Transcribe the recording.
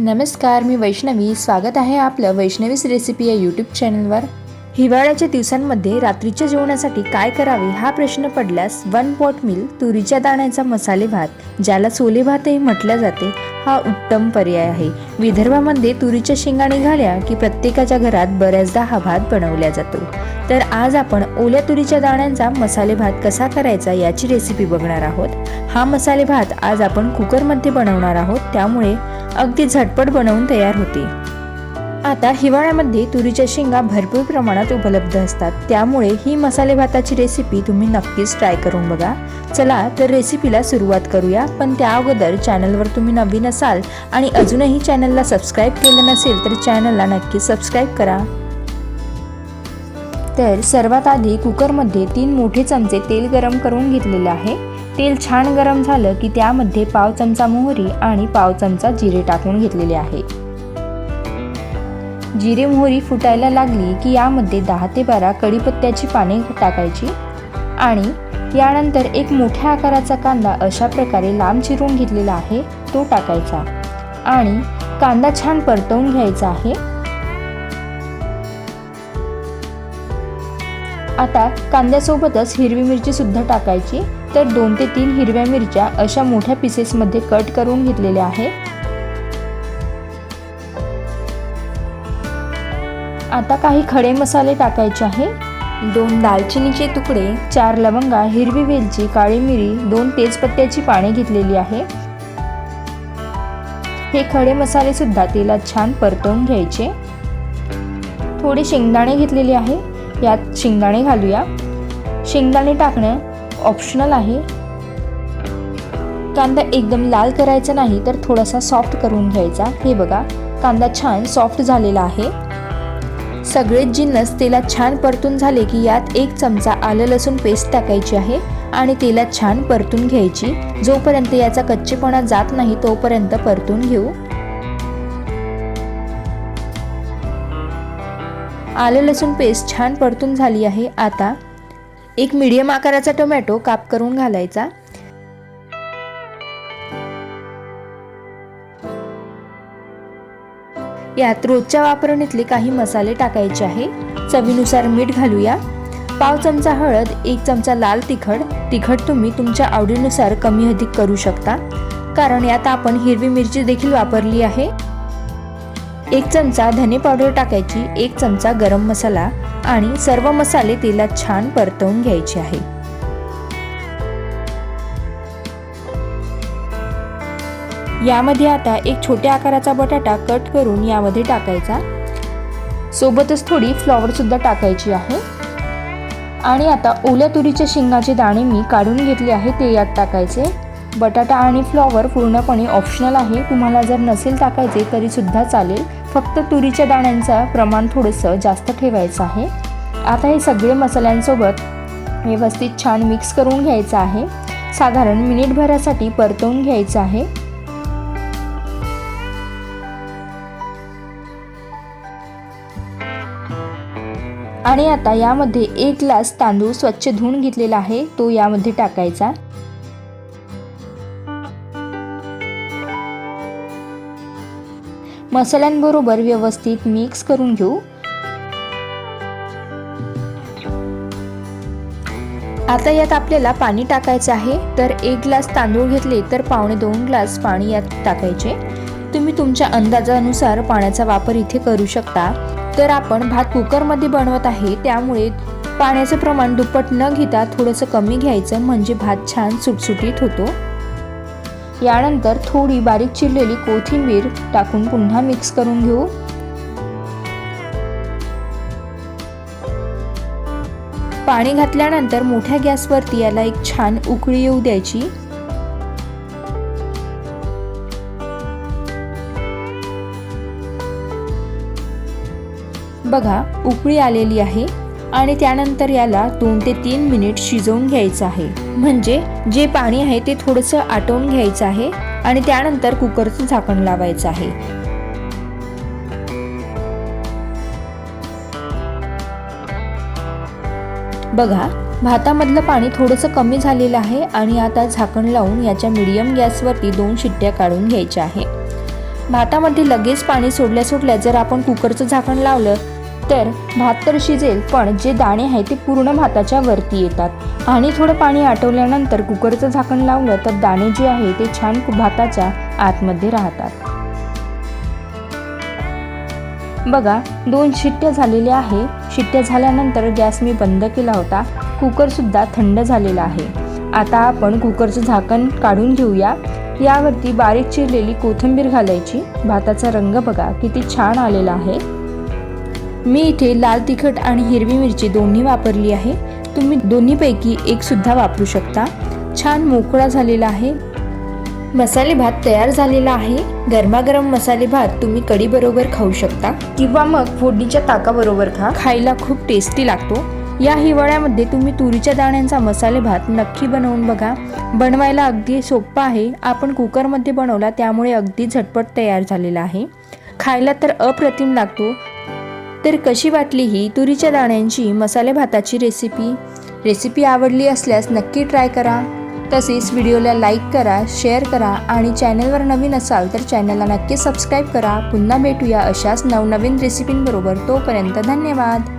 नमस्कार मी वैष्णवी. स्वागत आहे आपलं वैष्णवीस रेसिपी या यूट्यूब चॅनलवर हिवाळ्याच्या दिवसांमध्ये रात्रीच्या जेवणासाठी काय करावे हा प्रश्न पडल्यास वन पॉट मिल तुरीच्या दाण्याचा मसाले भात ज्याला सोले भातही म्हटलं जाते हा उत्तम पर्याय आहे. विदर्भामध्ये तुरीच्या शेंगा निघाल्या की प्रत्येकाच्या घरात बऱ्याचदा हा भात बनवला जातो. तर आज आपण ओल्या तुरीच्या दाण्यांचा मसाले भात कसा करायचा याची रेसिपी बघणार आहोत. हा मसाले भात आज आपण कुकरमध्ये बनवणार आहोत त्यामुळे अगदी झटपट बनवून तयार होते. आता हिवाळ्यामध्ये तुरीच्या शेंगा भरपूर प्रमाणात उपलब्ध असतात. त्यामुळे ही मसाले भाताची रेसिपी तुम्ही नक्कीच ट्राय करून बघा. चला तर रेसिपीला सुरुवात करूया. पण त्या अगोदर चॅनलवर तुम्ही नवीन असाल आणि अजूनही चॅनलला सबस्क्राईब केलं नसेल तर चॅनलला नक्की सबस्क्राईब करा. तर सर्वात आधी कुकरमध्ये तीन मोठे चमचे तेल गरम करून घेतलेले आहे. तेल छान गरम झालं की त्यामध्ये पाव चमचा मोहरी आणि पाव चमचा जिरे टाकून घेतलेले आहे. जिरे मोहरी फुटायला लागली की यामध्ये दहा ते बारा कढीपत्त्याची पाने टाकायची आणि यानंतर एक मोठ्या आकाराचा कांदा अशा प्रकारे लांब चिरून घेतलेला आहे तो टाकायचा. आणि कांदा छान परतवून घ्यायचा आहे. आता कांद्यासोबतच हिरवी मिरची सुद्धा टाकायची. तर दोन ते तीन हिरव्या मिरच्या अशा मोठ्या पीसेसमध्ये कट करून घेतलेल्या आहे आता काही खडे मसाले टाकायचे आहे दोन दालचिनीचे तुकडे चार लवंगा हिरवी वेलची काळी मिरी दोन तेजपत्त्याची पाने घेतलेली आहे. हे खडे मसाले सुद्धा तेलात छान परतवून घ्यायचे. थोडे शेंगदाणे घेतलेले आहे यात शेंगदाणे घालूया. शेंगदाणे टाकणं ऑप्शनल आहे. कांदा एकदम लाल करायचा नाही तर थोडासा सॉफ्ट करून घ्यायचा. हे बघा कांदा छान सॉफ्ट झालेला आहे. सगळेच जिन्नस तेलात छान परतून झाले की यात एक चमचा आलं लसूण पेस्ट टाकायची आहे आणि तेलात छान परतून घ्यायची. जोपर्यंत याचा कच्चेपणा जात नाही तोपर्यंत परतून घेऊ. आलं लसूण पेस्ट छान परतून झाली आहे. आता एक मीडियम आकाराचा टोमॅटो काप करून घालायचा. यात रोजच्या वापरणीतले काही मसाले टाकायचे आहे. चवीनुसार मीठ घालूया. पाव चमचा हळद एक चमचा लाल तिखट. तिखट तुम्ही तुमच्या आवडीनुसार कमी अधिक करू शकता. कारण यात आपण हिरवी मिरची देखील वापरली आहे. एक चमचा धने पावडर टाकायची एक चमचा गरम मसाला आणि सर्व मसाले तेलात छान परतवून घ्यायचे आहे. यामध्ये आता एक छोट्या आकाराचा बटाटा कट करून यामध्ये टाकायचा. सोबतच थोडी फ्लॉवर सुद्धा टाकायची आहे. आणि आता ओल्या तुरीच्या शेंगाचे दाणे मी काढून घेतले आहे ते यात टाकायचे. बटाटा आणि फ्लॉवर पूर्णपणे ऑप्शनल आहे. तुम्हाला जर नसेल टाकायचे तरीसुद्धा चालेल. फक्त तुरीच्या दाण्यांचं प्रमाण थोडंसं जास्त ठेवायचं आहे. आता हे सगळे मसाल्यांसोबत व्यवस्थित छान मिक्स करून घ्यायचं आहे. साधारण मिनिटभरासाठी परतवून घ्यायचं आहे. आणि आता यामध्ये एक ग्लास तांदूळ स्वच्छ धुवून घेतलेला आहे. तो यामध्ये टाकायचा. मसाल्यांबरोबर व्यवस्थित मिक्स करून घेऊ. आता यात आपल्याला पाणी टाकायचं आहे. तर एक ग्लास तांदूळ घेतले तर पावणे दोन ग्लास पाणी यात टाकायचे. तुम्ही तुमच्या अंदाजानुसार पाण्याचा वापर इथे करू शकता. तर आपण भात कुकरमध्ये बनवत आहे. त्यामुळे पाण्याचं प्रमाण दुप्पट न घेता थोडंसं कमी घ्यायचं. म्हणजे भात छान सुटसुटीत होतो. यानंतर थोडी बारीक चिरलेली कोथिंबीर टाकून पुन्हा मिक्स करून घेऊ. पाणी घातल्यानंतर मोठ्या गॅसवरती याला एक छान उकळी येऊ द्यायची. बघा उकळी आलेली आहे. आणि त्यानंतर याला दोन ते तीन मिनिट शिजवून घ्यायचं आहे. म्हणजे जे पाणी आहे ते थोडंसं आटवून घ्यायचं आहे आणि त्यानंतर कुकरचं झाकण लावायचं आहे. बघा भातामधलं पाणी थोडंसं कमी झालेलं आहे आणि आता झाकण लावून याच्या मिडियम गॅसवरती दोन शिट्ट्या काढून घ्यायच्या आहे. भातामध्ये लगेच पाणी सोडल्या सोडल्या जर आपण कुकरचं झाकण लावलं तर भात तर शिजेल पण जे दाणे आहे ते पूर्ण भाताच्या वरती येतात. आणि थोडं पाणी आटवल्यानंतर कुकरचं झाकण लावलं तर दाणे जे आहे ते छान भाताच्या आतमध्ये राहतात. बघा दोन शिट्ट्या झालेल्या आहे. शिट्ट्या झाल्यानंतर गॅस मी बंद केला होता. कुकरसुद्धा थंड झालेला आहे. आता आपण कुकरचं झाकण काढून घेऊया. यावरती बारीक चिरलेली कोथिंबीर घालायची. भाताचा रंग बघा किती छान आलेला आहे. मी इथे लाल तिखट आणि हिरवी मिरची दोन्ही वापरली आहे. तुम्ही दोन्हीपैकी एक सुद्धा वापरू शकता. छान मोकळा झालेला आहे. मसाले भात तयार झालेला आहे. गरमागरम मसाले भात तुम्ही कढीबरोबर खाऊ शकता. किंवा मग फोडणीच्या ताकाबरोबर खा. खायला खूप टेस्टी लागतो. या हिवाळ्यामध्ये तुम्ही तुरीच्या दाण्यांचा मसाले भात नक्की बनवून बघा. बनवायला अगदी सोपं आहे. आपण कुकरमध्ये बनवला त्यामुळे अगदी झटपट तयार झालेला आहे. खायला तर अप्रतिम लागतो. तर कशी वाटली ही तुरीच्या दाण्यांची मसाले भाताची रेसिपी रेसिपी आवडली असल्यास नक्की ट्राय करा. तसेच व्हिडिओला लाईक करा शेअर करा आणि चॅनलवर नवीन असाल तर चॅनलला नक्की सबस्क्राईब करा. पुन्हा भेटूया अशाच नवनवीन रेसिपींबरोबर तोपर्यंत धन्यवाद.